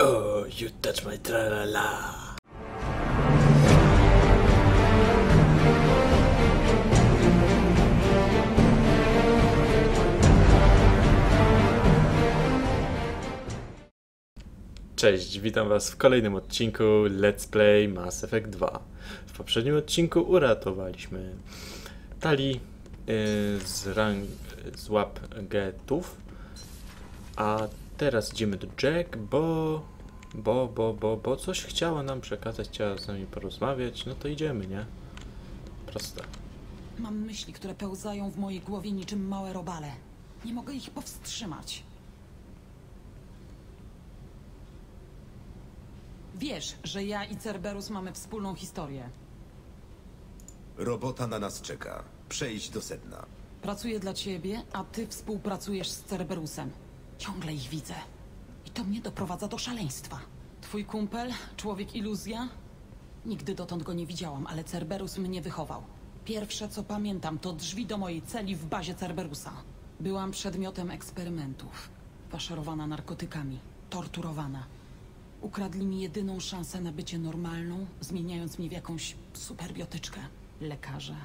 Oh, you touch my tra-la-la. Cześć, witam Was w kolejnym odcinku Let's Play Mass Effect 2. W poprzednim odcinku uratowaliśmy Tali yy, z rang z łap getów, a teraz idziemy do Jack, bo bo, bo, bo, bo coś chciała nam przekazać, chciała z nami porozmawiać, no to idziemy, nie? Proste. Mam myśli, które pełzają w mojej głowie niczym małe robale. Nie mogę ich powstrzymać. Wiesz, że ja i Cerberus mamy wspólną historię. Robota na nas czeka. Przejdź do sedna. Pracuję dla ciebie, a ty współpracujesz z Cerberusem. Ciągle ich widzę. I to mnie doprowadza do szaleństwa. Twój kumpel, człowiek iluzja? Nigdy dotąd go nie widziałam, ale Cerberus mnie wychował. Pierwsze co pamiętam to drzwi do mojej celi w bazie Cerberusa. Byłam przedmiotem eksperymentów. Faszerowana narkotykami, torturowana. Ukradli mi jedyną szansę na bycie normalną, zmieniając mnie w jakąś superbiotyczkę. Lekarze,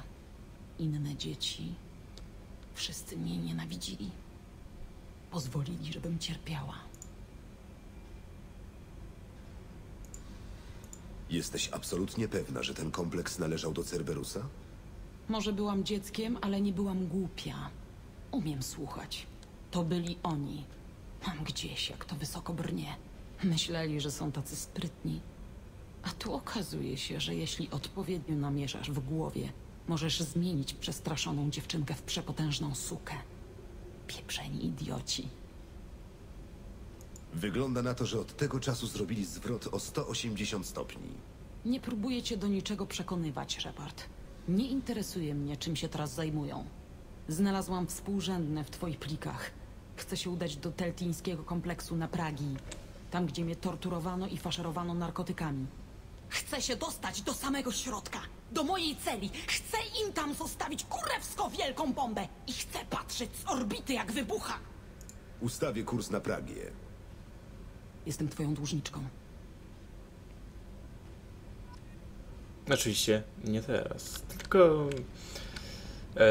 inne dzieci. Wszyscy mnie nienawidzili. Pozwolili, żebym cierpiała. Jesteś absolutnie pewna, że ten kompleks należał do Cerberusa? Może byłam dzieckiem, ale nie byłam głupia. Umiem słuchać. To byli oni. Mam gdzieś, jak to wysoko brnie. Myśleli, że są tacy sprytni. A tu okazuje się, że jeśli odpowiednio namieszasz w głowie, możesz zmienić przestraszoną dziewczynkę w przepotężną sukę. Pieprzeni idioci. Wygląda na to, że od tego czasu zrobili zwrot o 180 stopni. Nie próbuję cię do niczego przekonywać, Shepard. Nie interesuje mnie, czym się teraz zajmują. Znalazłam współrzędne w twoich plikach. Chcę się udać do teltińskiego kompleksu na Pragi. Tam, gdzie mnie torturowano i faszerowano narkotykami. Chcę się dostać do samego środka. Do mojej celi. Chcę im tam zostawić kurewsko wielką bombę. I chcę patrzeć z orbity, jak wybucha. Ustawię kurs na Pragię. Jestem twoją dłużniczką. Oczywiście nie teraz, tylko e,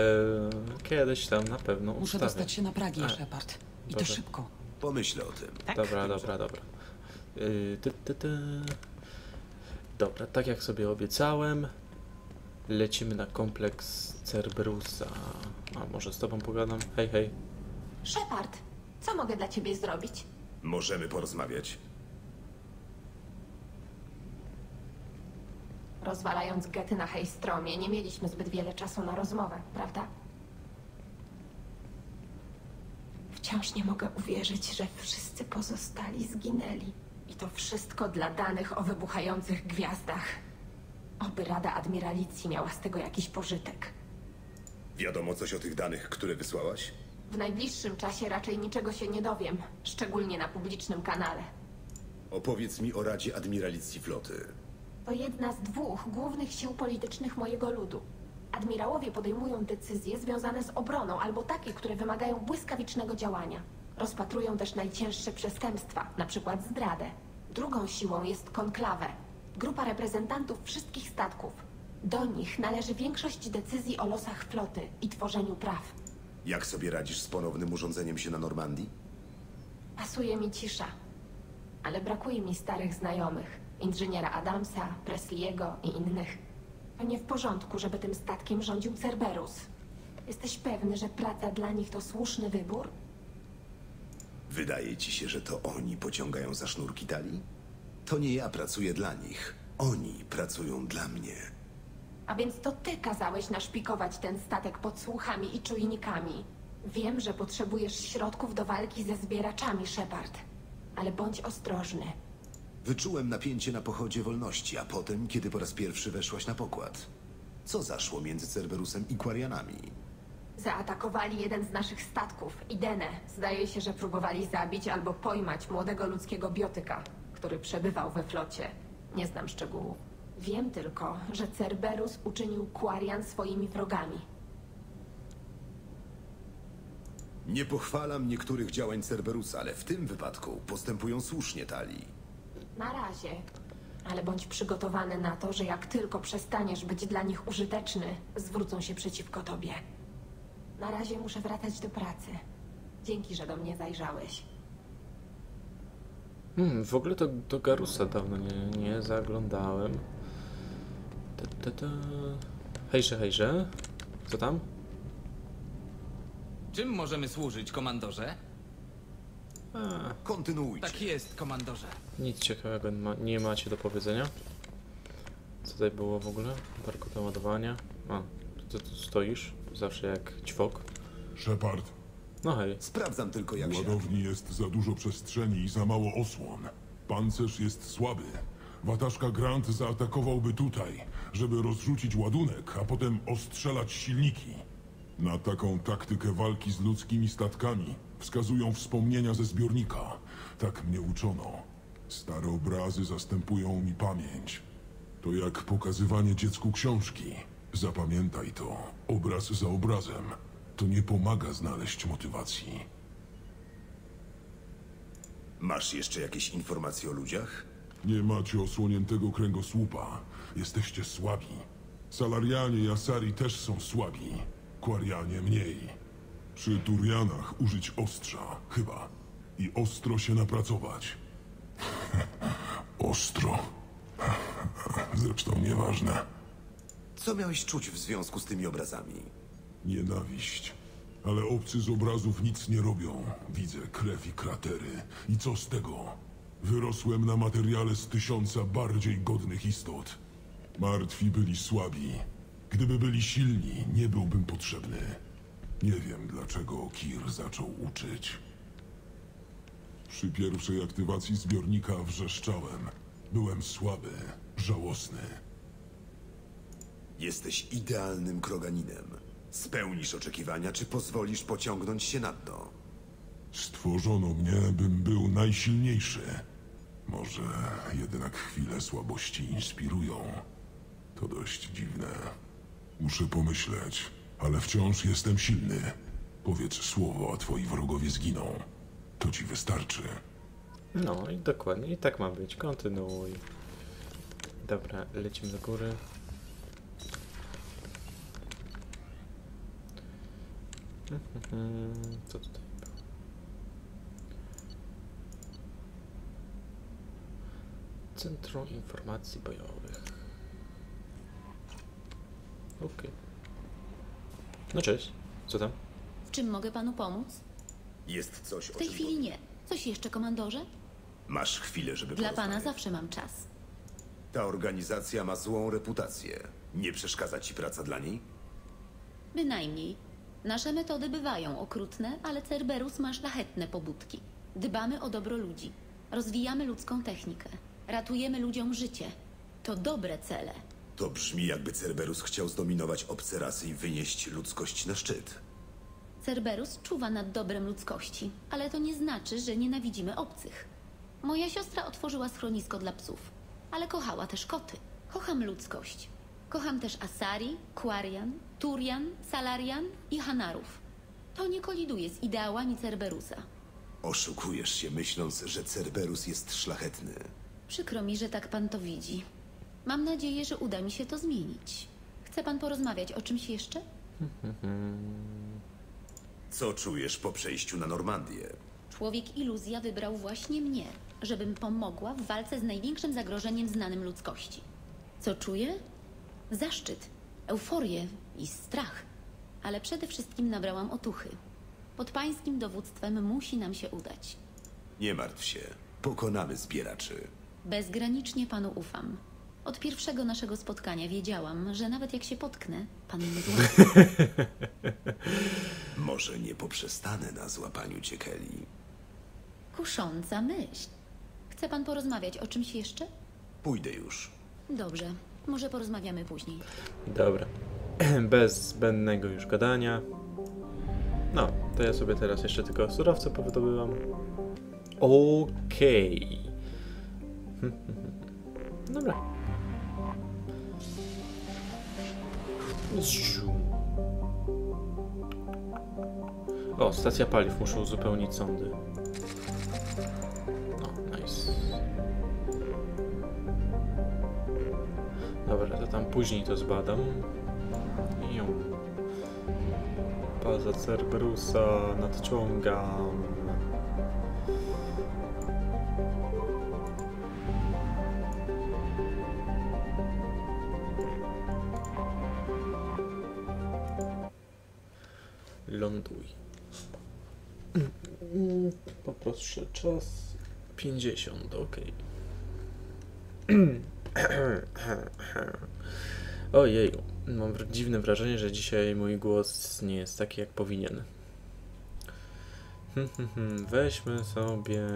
kiedyś tam na pewno Muszę ustawię. dostać się na Pragię, A, Shepard. I to szybko. Pomyślę o tym. Dobra, dobra, dobra. Yy, ty, ty, ty. Dobra, tak jak sobie obiecałem, lecimy na kompleks Cerberusa. A może z tobą pogadam? Hej, hej. Shepard, co mogę dla ciebie zrobić? Możemy porozmawiać. Rozwalając gety na Hejstromie, nie mieliśmy zbyt wiele czasu na rozmowę, prawda? Wciąż nie mogę uwierzyć, że wszyscy pozostali zginęli. I to wszystko dla danych o wybuchających gwiazdach. Oby Rada Admiralicji miała z tego jakiś pożytek. Wiadomo coś o tych danych, które wysłałaś? W najbliższym czasie raczej niczego się nie dowiem, szczególnie na publicznym kanale. Opowiedz mi o Radzie Admiralicji Floty. To jedna z dwóch głównych sił politycznych mojego ludu. Admirałowie podejmują decyzje związane z obroną albo takie, które wymagają błyskawicznego działania. Rozpatrują też najcięższe przestępstwa, na przykład zdradę. Drugą siłą jest konklawę, grupa reprezentantów wszystkich statków. Do nich należy większość decyzji o losach floty i tworzeniu praw. Jak sobie radzisz z ponownym urządzeniem się na Normandii? Pasuje mi cisza, ale brakuje mi starych znajomych. Inżyniera Adamsa, Presley'ego i innych. To nie w porządku, żeby tym statkiem rządził Cerberus. Jesteś pewny, że praca dla nich to słuszny wybór? Wydaje ci się, że to oni pociągają za sznurki talii? To nie ja pracuję dla nich. Oni pracują dla mnie. A więc to ty kazałeś naszpikować ten statek podsłuchami i czujnikami. Wiem, że potrzebujesz środków do walki ze zbieraczami, Shepard. Ale bądź ostrożny. Wyczułem napięcie na pochodzie wolności, a potem, kiedy po raz pierwszy weszłaś na pokład. Co zaszło między Cerberusem i Quarianami? Zaatakowali jeden z naszych statków, Idenę. Zdaje się, że próbowali zabić albo pojmać młodego ludzkiego biotyka, który przebywał we flocie. Nie znam szczegółów. Wiem tylko, że Cerberus uczynił Quarian swoimi wrogami. Nie pochwalam niektórych działań Cerberusa, ale w tym wypadku postępują słusznie Tali. Na razie. Ale bądź przygotowany na to, że jak tylko przestaniesz być dla nich użyteczny, zwrócą się przeciwko tobie. Na razie muszę wracać do pracy. Dzięki, że do mnie zajrzałeś. Hmm, w ogóle to do Garusa dawno nie, nie zaglądałem. Ta, ta, ta. Hejże, hejże. Co tam? Czym możemy służyć, komandorze? A, Kontynuujcie. Tak jest, komandorze. nic ciekawego ma, nie macie do powiedzenia. Co tutaj było w ogóle? Barku do ładowania. A, ty tu stoisz? Zawsze jak ćwok. Shepard, No hej. Sprawdzam tylko w jak się... ładowni jest za dużo przestrzeni i za mało osłon. Pancerz jest słaby. Wataszka Grant zaatakowałby tutaj, żeby rozrzucić ładunek, a potem ostrzelać silniki. Na taką taktykę walki z ludzkimi statkami wskazują wspomnienia ze zbiornika. Tak mnie uczono. Stare obrazy zastępują mi pamięć. To jak pokazywanie dziecku książki. Zapamiętaj to, obraz za obrazem. To nie pomaga znaleźć motywacji. Masz jeszcze jakieś informacje o ludziach? Nie macie osłoniętego kręgosłupa. Jesteście słabi. Salarianie i Asari też są słabi. Kwarianie mniej. Przy Turianach użyć ostrza, chyba. I ostro się napracować. Ostro. Zresztą nieważne. Co miałeś czuć w związku z tymi obrazami? Nienawiść. Ale obcy z obrazów nic nie robią. Widzę krew i kratery. I co z tego? Wyrosłem na materiale z tysiąca bardziej godnych istot. Martwi byli słabi. Gdyby byli silni, nie byłbym potrzebny. Nie wiem, dlaczego Kir zaczął uczyć. Przy pierwszej aktywacji zbiornika wrzeszczałem. Byłem słaby, żałosny. Jesteś idealnym kroganinem. Spełnisz oczekiwania, czy pozwolisz pociągnąć się na dno? Stworzono mnie, bym był najsilniejszy. Może jednak chwile słabości inspirują. To dość dziwne. Muszę pomyśleć, ale wciąż jestem silny. Powiedz słowo, a twoi wrogowie zginą. To ci wystarczy. No i dokładnie, i tak ma być. Kontynuuj. Dobra, lecimy do góry. Co tutaj było? Centrum Informacji Bojowych. Okej. No cześć, co tam? W czym mogę panu pomóc? Jest coś o W tej chwili nie. Coś jeszcze, komandorze? Masz chwilę, żeby Dla pana porozmawiać. zawsze mam czas. Ta organizacja ma złą reputację. Nie przeszkadza ci praca dla niej? Bynajmniej. Nasze metody bywają okrutne, ale Cerberus ma szlachetne pobudki. Dbamy o dobro ludzi. Rozwijamy ludzką technikę. Ratujemy ludziom życie. To dobre cele. To brzmi jakby Cerberus chciał zdominować obce rasy i wynieść ludzkość na szczyt. Cerberus czuwa nad dobrem ludzkości, ale to nie znaczy, że nienawidzimy obcych. Moja siostra otworzyła schronisko dla psów, ale kochała też koty. Kocham ludzkość. Kocham też Asari, Quarian, Turian, Salarian i Hanarów. To nie koliduje z ideałami Cerberusa. Oszukujesz się myśląc, że Cerberus jest szlachetny. Przykro mi, że tak pan to widzi. Mam nadzieję, że uda mi się to zmienić. Chce pan porozmawiać o czymś jeszcze? Co czujesz po przejściu na Normandię? Człowiek iluzja wybrał właśnie mnie, żebym pomogła w walce z największym zagrożeniem znanym ludzkości. Co czuję? Zaszczyt, euforię i strach. Ale przede wszystkim nabrałam otuchy. Pod pańskim dowództwem musi nam się udać. Nie martw się. Pokonamy zbieraczy. Bezgranicznie panu ufam. Od pierwszego naszego spotkania wiedziałam, że nawet jak się potknę, pan mnie złapie. Może nie poprzestanę na złapaniu cię, Kelly. Kusząca myśl. Chce pan porozmawiać o czymś jeszcze? Pójdę już. Dobrze, może porozmawiamy później. Dobra. Bez zbędnego już gadania. No, to ja sobie teraz jeszcze tylko surowce powydobywam. Okej. Dobra. Ziu. O, stacja paliw. Muszę uzupełnić sądy. Później to zbadam. Ją. Baza Cerberusa nadciągam. Ląduj. Poproszę czas 50, ok. Ojeju, mam dziwne wrażenie, że dzisiaj mój głos nie jest taki jak powinien. Hmm, hmm, hmm, Weźmy sobie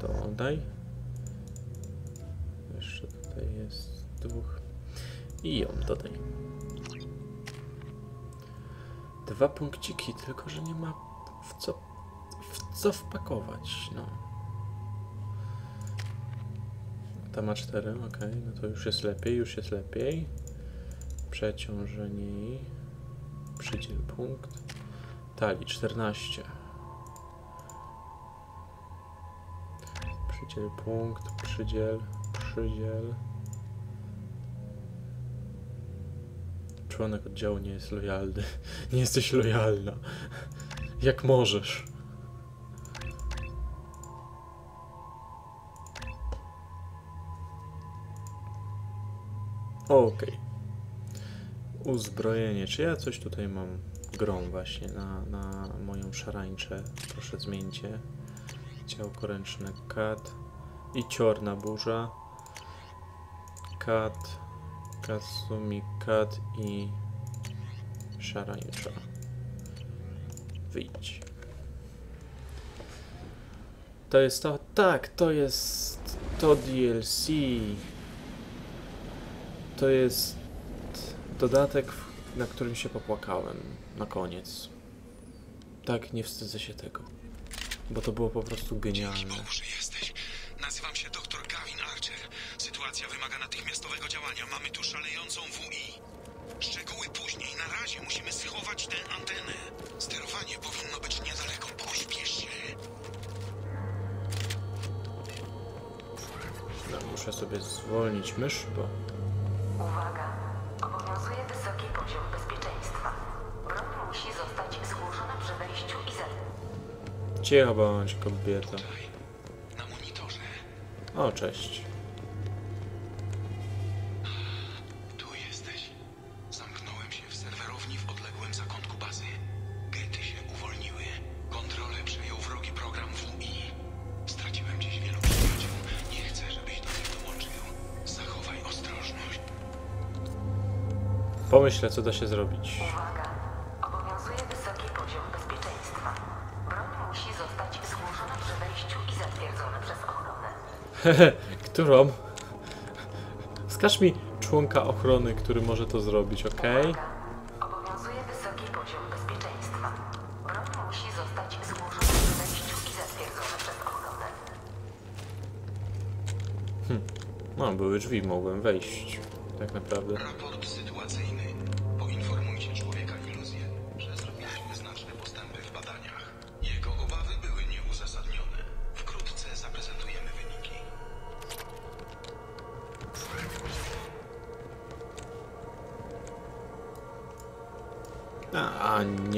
dodaj. Jeszcze tutaj jest dwóch. I ją dodaj. Dwa punkciki, tylko że nie ma w co, w co wpakować, no. Ta ma 4, ok, no to już jest lepiej, już jest lepiej. Przeciążenie. Przydziel punkt. Tali 14. Przydziel punkt, przydziel, przydziel. Członek oddziału nie jest lojalny. Nie jesteś lojalna. Jak możesz? Okej. Uzbrojenie. Czy ja coś tutaj mam grą właśnie na, na moją szarańczę? Proszę zmieńcie. Działko ręczne kat i ciorna burza. Kat, Kasumi kat i szarańcza. Wyjdź. To jest to? Tak, to jest to DLC. To jest dodatek, na którym się popłakałem na koniec. Tak, nie wstydzę się tego. Bo to było po prostu genialne. Bogu, że jesteś. Nazywam się dr Gavin Archer. Sytuacja wymaga natychmiastowego działania. Mamy tu szalejącą WI. Szczegóły później. Na razie musimy schować tę antenę. Sterowanie powinno być niedaleko. Pośpiesz się. No, muszę sobie zwolnić mysz, bo Uwaga! Obowiązuje wysoki poziom bezpieczeństwa. Broń musi zostać złożona przy wejściu i za... cicho bądź kobieta. Na monitorze. O, cześć. Pomyślę, co da się zrobić. Uwaga! Obowiązuje wysoki poziom bezpieczeństwa. Broń musi zostać złożona przy wejściu i zatwierdzona przez ochronę. Hehe, którą? Wskaż mi członka ochrony, który może to zrobić, ok? Uwaga! Obowiązuje wysoki poziom bezpieczeństwa. Broń musi zostać złożona przy wejściu i zatwierdzona przez ochronę. No, były drzwi, mogłem wejść. Tak naprawdę. Raport sytuacyjny.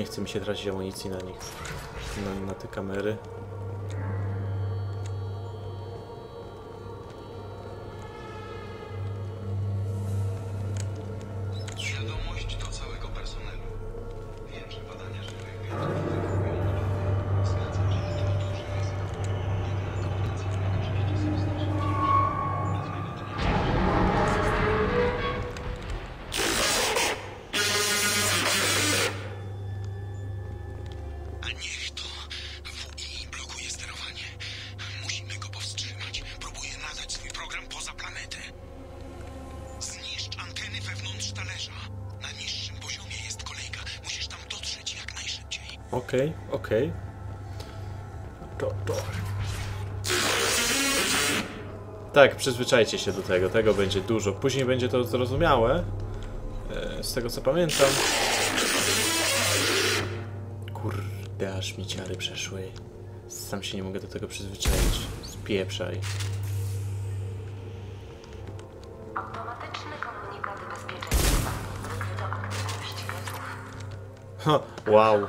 Nie chce mi się tracić amunicji na nich. Na, na te kamery. Niech to WI blokuje sterowanie. Musimy go powstrzymać. Próbuje nadać swój program poza planetę. Zniszcz anteny wewnątrz talerza. Na niższym poziomie jest kolejka. Musisz tam dotrzeć jak najszybciej. Okej, okej. To, to. Tak, przyzwyczajcie się do tego, tego będzie dużo. Później będzie to zrozumiałe. E, z tego co pamiętam. Śmieciary przeszły. Sam się nie mogę do tego przyzwyczaić. Spieprzaj. Automatyczny komunikat bezpieczeństwa. Wykryto aktywność wow.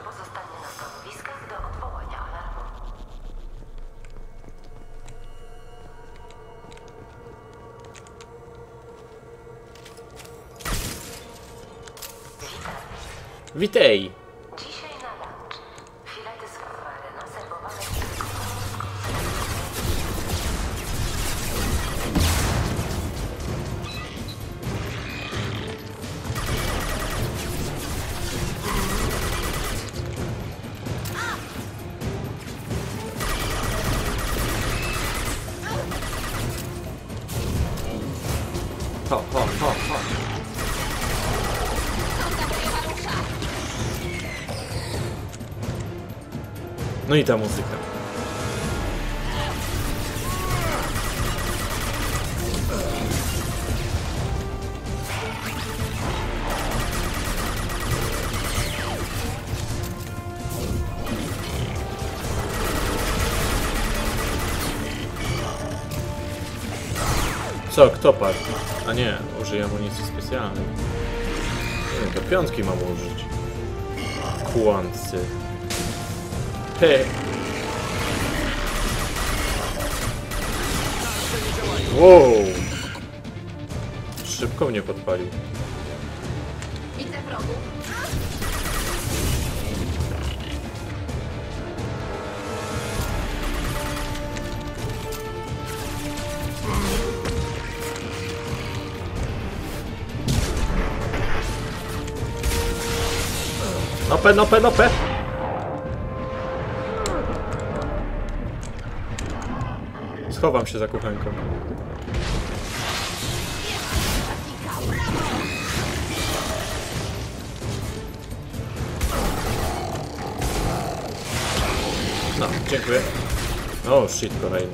Witej! No i ta muzyka. Co, kto padł? A nie, użyję amunicji specjalnej. Nie, to piątki mam użyć. Kłamcy. He. Wow! Szybko mnie podpalił. Widzę wrogów. Nope, nope, nope! Schowam się za kuchenką. No, dziękuję. O, shit, kolejny.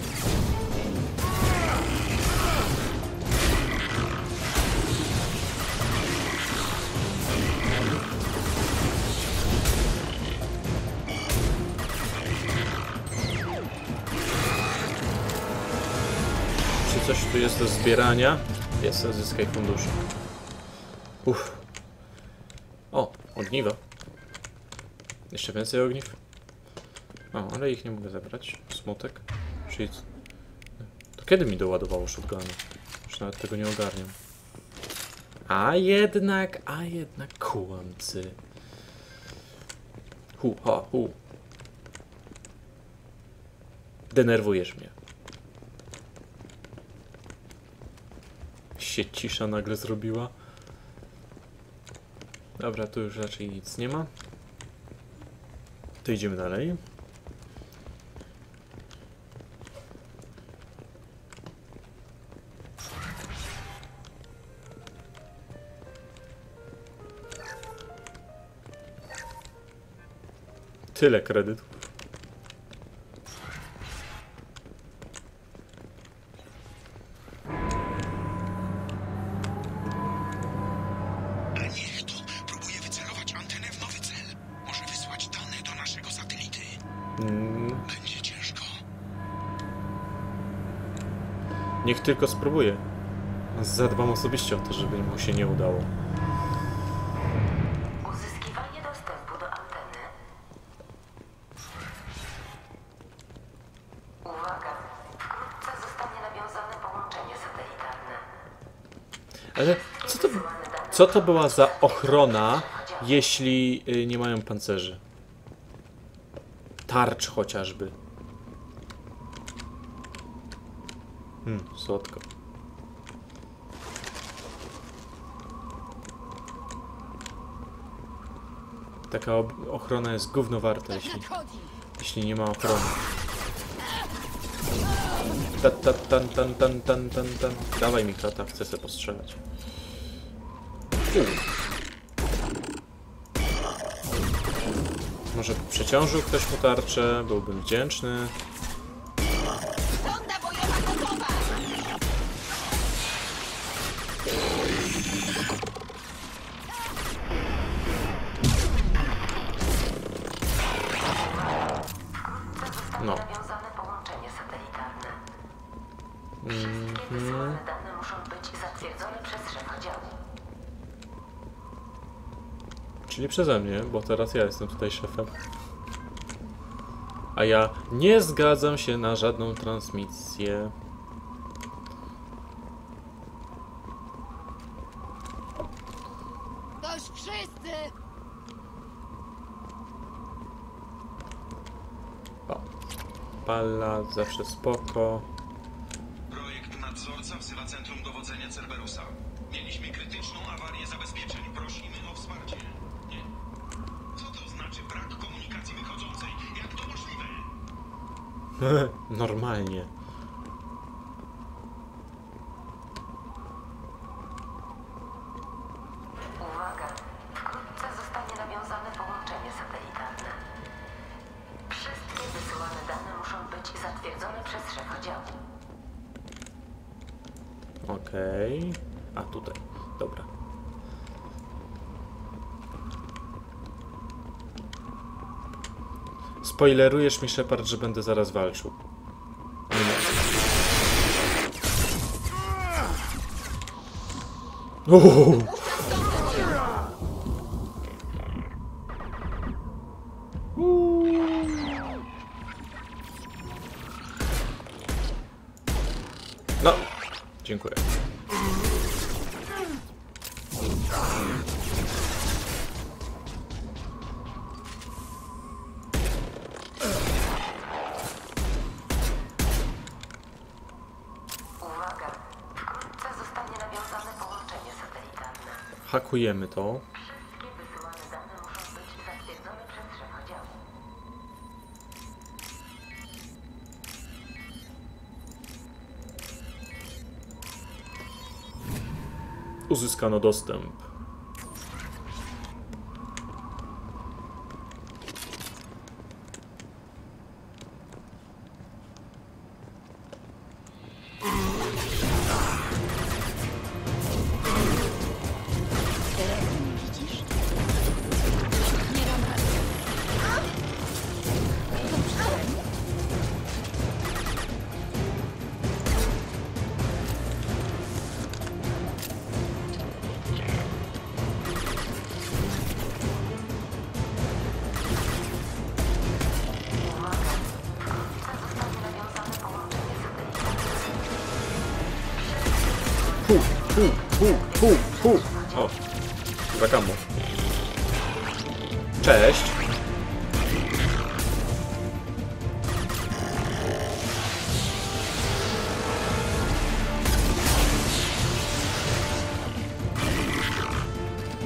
Jest do zbierania? Jest, zyskaj fundusze. Uff. O, ogniwo. Jeszcze więcej ogniw. O, ale ich nie mogę zebrać. Smutek. Czyli... To kiedy mi doładowało shotgunu? Już nawet tego nie ogarniam. A jednak, a jednak kłamcy. Hu, ha, hu. Denerwujesz mnie. Się cisza nagle zrobiła. Dobra, tu już raczej nic nie ma. To idziemy dalej. Tyle kredytów. Tylko spróbuje. Zadbam osobiście o to, żeby mu się nie udało. Uzyskiwanie dostępu do anteny. Uwaga! Wkrótce zostanie nawiązane połączenie satelitarne. Ale co to, co to była za ochrona, jeśli y, nie mają pancerzy? Tarcz chociażby. Hmm, słodko. Taka ochrona jest gówno warta, jeśli, jeśli nie ma ochrony. Ta, ta, tan, tan, tan, tan, tan, tan. Dawaj mi krata, chcę sobie postrzelać. Może przeciążył ktoś mu tarczę, byłbym wdzięczny. No. Nawiązane połączenie satelitarne. Wszystkie wysyłane dane muszą być zatwierdzone przez szefa działu. Czyli Czyli przeze mnie, bo teraz ja jestem tutaj szefem. A ja nie zgadzam się na żadną transmisję. Dość wszyscy! O. Palla, zawsze spoko. Projekt nadzorca wzywa Centrum Dowodzenia Cerberusa. Mieliśmy krytyczną awarię zabezpieczeń. Prosimy o wsparcie. Nie. Co to znaczy brak komunikacji wychodzącej? Jak to możliwe? Normalnie. Okej. A tutaj. Dobra. Spoilerujesz mi, Shepard, że będę zaraz walczył. Uuu. Szefa działu. Uzyskano dostęp. Fu, fu, fu, fu. O, zakamo. Cześć.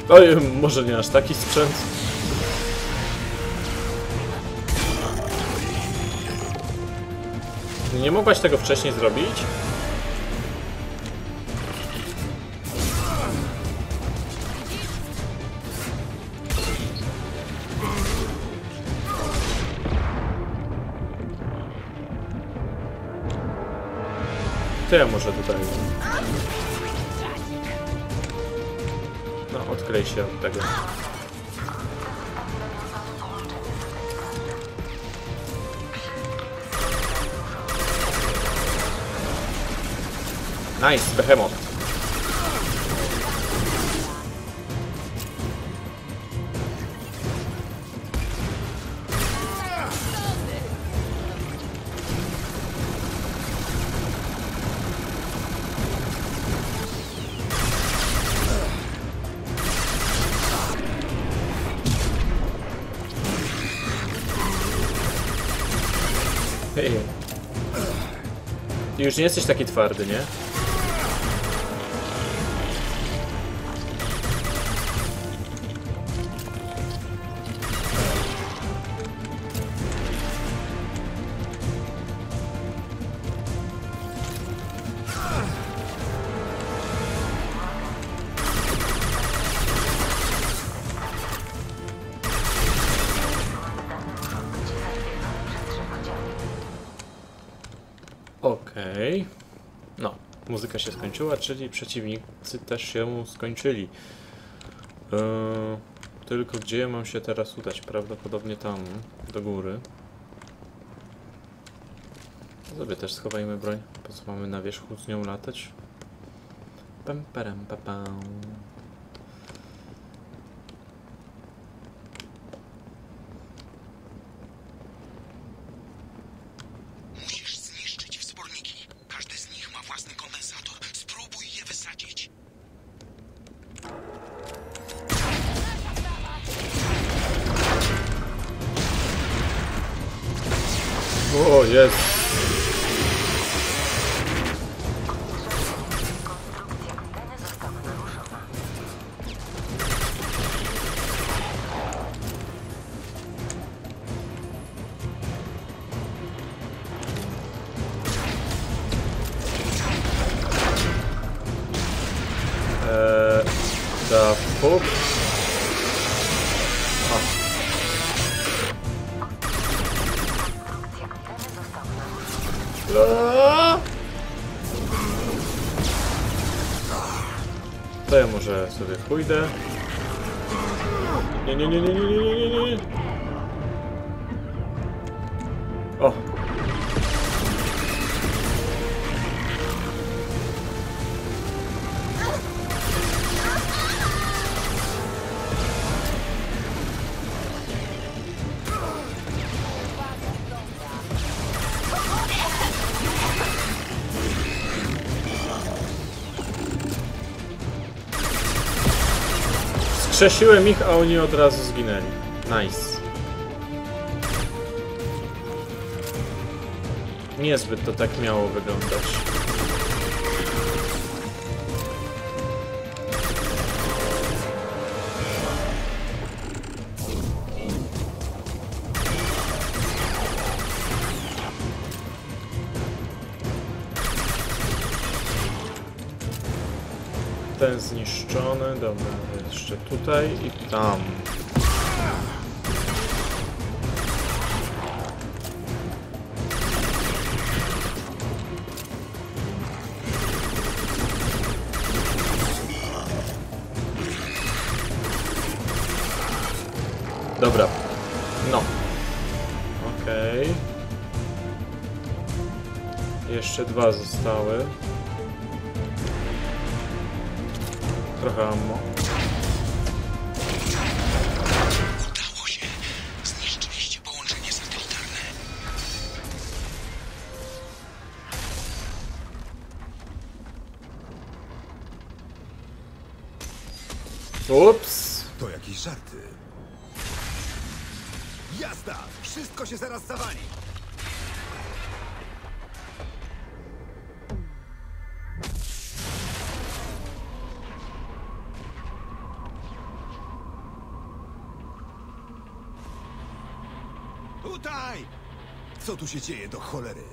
Oj, może nie aż taki sprzęt. Nie mogłaś tego wcześniej zrobić? To ja może tutaj. No, odklej się od tego. Nice, behemoth. Już nie jesteś taki twardy, nie? Muzyka się skończyła, czyli przeciwnicy też się skończyli. Eee, tylko gdzie mam się teraz udać? Prawdopodobnie tam, do góry. Sobie też schowajmy broń, po co mamy na wierzchu z nią latać. Pam, param, pa, pam. Oh, yes. Pójdę. Skrzesiłem ich, a oni od razu zginęli. Nice. Niezbyt to tak miało wyglądać. Ten zniszczony, dobra, jeszcze tutaj i tam. Dobra. No. Okej. Jeszcze dwa zostały. Trochę. Wszystko się zaraz zawali! Tutaj! Co tu się dzieje do cholery?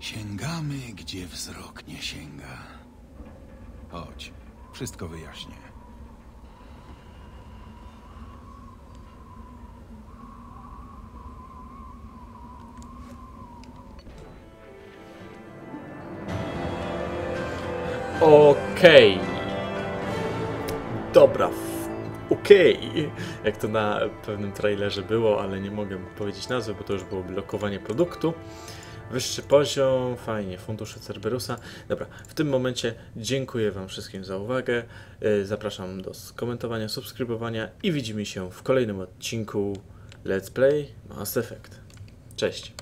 Sięgamy, gdzie wzrok nie sięga. Chodź, wszystko wyjaśnię. Okej. Dobra. Okej. Jak to na pewnym trailerze było, ale nie mogę powiedzieć nazwy, bo to już było blokowanie produktu. Wyższy poziom, fajnie, fundusze Cerberusa. Dobra, w tym momencie dziękuję Wam wszystkim za uwagę. Y, Zapraszam do skomentowania, subskrybowania i widzimy się w kolejnym odcinku Let's Play Mass Effect. Cześć.